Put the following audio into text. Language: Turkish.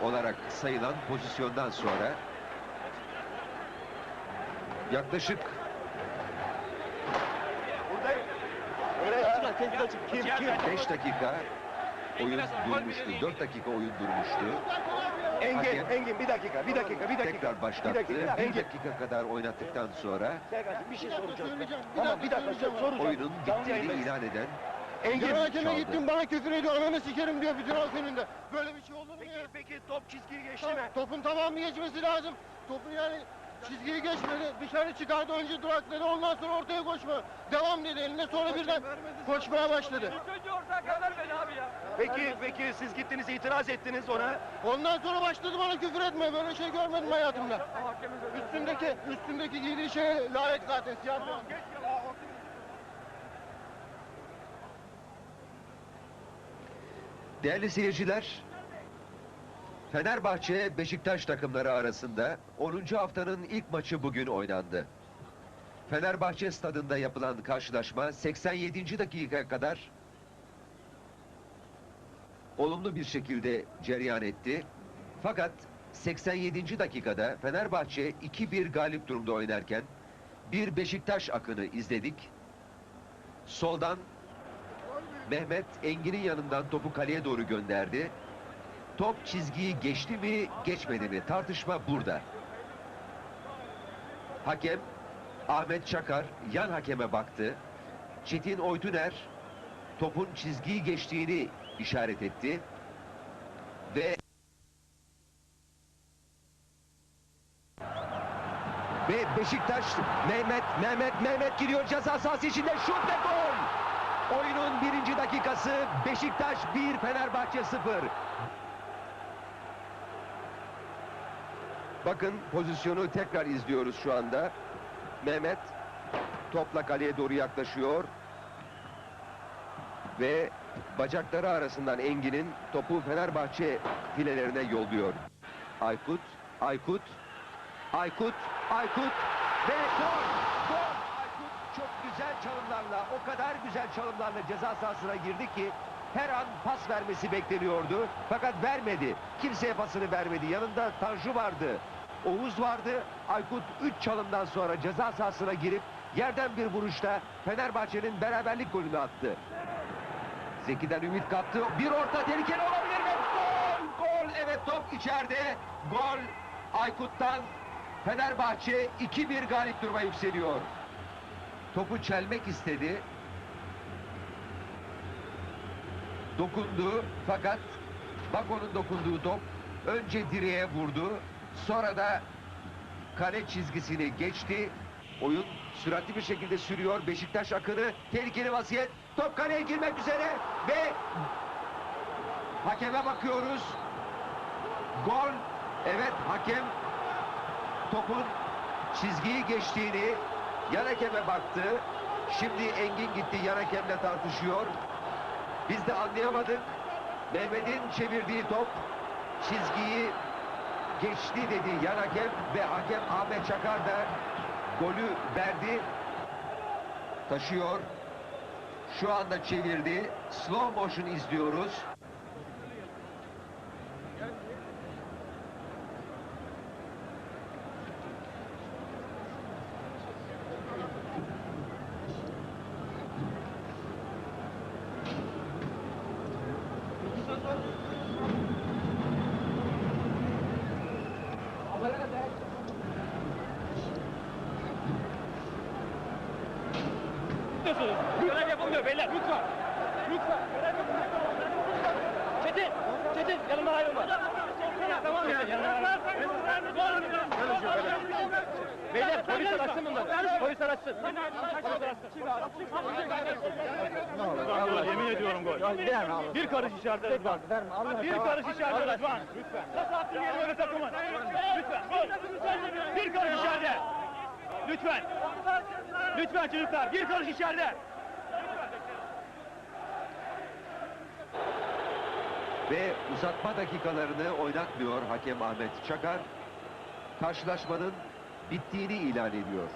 faul olarak sayılan pozisyondan sonra yaklaşık Kim kim? 5 dakika oyun durmuştu. 4 dakika oyun durmuştu. Engin, Hakem- Engin bir dakika, bir dakika, bir dakika. Tekrar başlattı. Bir dakika, 1 Engin. dakika kadar oynattıktan sonra bir şey soracağım. Tamam, bir dakika sor- soracağım. oyunun bittiğini ilan eden Engin. Yan hakeme gittim bana küfür ediyor. Ananı sikerim diyor bütün halk önünde. Böyle bir şey olur mu Peki, ya? peki top çizgiyi geçti Top- mi? Topun tamamı geçmesi lazım. Topun yani çizgiyi geçmedi. Dışarı çıkardı önce durakladı ondan sonra ortaya koşma. Devam dedi eline sonra birden koşmaya başladı. Peki, peki siz gittiniz itiraz ettiniz ona. Ondan sonra başladı bana küfür etmeye. Böyle şey görmedim hayatımda. Üstündeki üstündeki giydiği şeye layık zaten siyah. beyaz. Değerli seyirciler, Fenerbahçe Beşiktaş takımları arasında 10. haftanın ilk maçı bugün oynandı. Fenerbahçe stadında yapılan karşılaşma 87. dakikaya kadar olumlu bir şekilde cereyan etti. Fakat 87. dakikada Fenerbahçe 2-1 galip durumda oynarken bir Beşiktaş akını izledik. Soldan Mehmet Engin'in yanından topu kaleye doğru gönderdi. Top çizgiyi geçti mi, geçmedi mi? Tartışma burada. Hakem Ahmet Çakar yan hakeme baktı. Çetin Oytuner topun çizgiyi geçtiğini işaret etti. Ve ve Beşiktaş Mehmet Mehmet Mehmet giriyor ceza sahası içinde şut ve gol. Oyunun birinci dakikası Beşiktaş 1 Fenerbahçe 0. Bakın pozisyonu tekrar izliyoruz şu anda. Mehmet topla kaleye doğru yaklaşıyor. Ve bacakları arasından Engin'in topu Fenerbahçe filelerine yolluyor. Aykut, Aykut, Aykut, Aykut ve gol! Gol! Çok güzel çalımlarla, o kadar güzel çalımlarla ceza sahasına girdi ki her an pas vermesi bekleniyordu. Fakat vermedi. Kimseye pasını vermedi. Yanında Tanju vardı. Oğuz vardı. Aykut 3 çalımdan sonra ceza sahasına girip yerden bir vuruşta Fenerbahçe'nin beraberlik golünü attı. Zeki'den ümit kaptı. Bir orta tehlikeli olabilir ve gol! Gol! Evet top içeride. Gol Aykut'tan Fenerbahçe 2-1 galip duruma yükseliyor. Topu çelmek istedi. Dokundu fakat Bako'nun dokunduğu top önce direğe vurdu. Sonra da kale çizgisini geçti. Oyun süratli bir şekilde sürüyor. Beşiktaş akını tehlikeli vaziyet. Top kaleye girmek üzere ve hakeme bakıyoruz. Gol. Evet hakem topun çizgiyi geçtiğini yan hakeme baktı. Şimdi Engin gitti yan hakemle tartışıyor. Biz de anlayamadık. Mehmet'in çevirdiği top çizgiyi geçti dedi yan hakem ve hakem Ahmet Çakar da golü verdi. Taşıyor. Şu anda çevirdi. Slow motion izliyoruz. Yapıyorsunuz? Görev yapılmıyor beyler. Lütfen. Lütfen. Görev yapılmıyor. Çetin. Çetin yanımdan ayrılma. Tamam ya. Yanımdan Beyler polis araçsın bunlar. Polis araçsın. Polis Allah ediyorum gol. Bir karış içeride Rıdvan. Bir karış içeride Rıdvan. Lütfen. Nasıl attın yeri öyle takımın? Lütfen. Gol. Bir karış içeride. Lütfen. Lütfen çocuklar bir karış içeride. Ve uzatma dakikalarını oynatmıyor hakem Ahmet Çakar. Karşılaşmanın bittiğini ilan ediyor.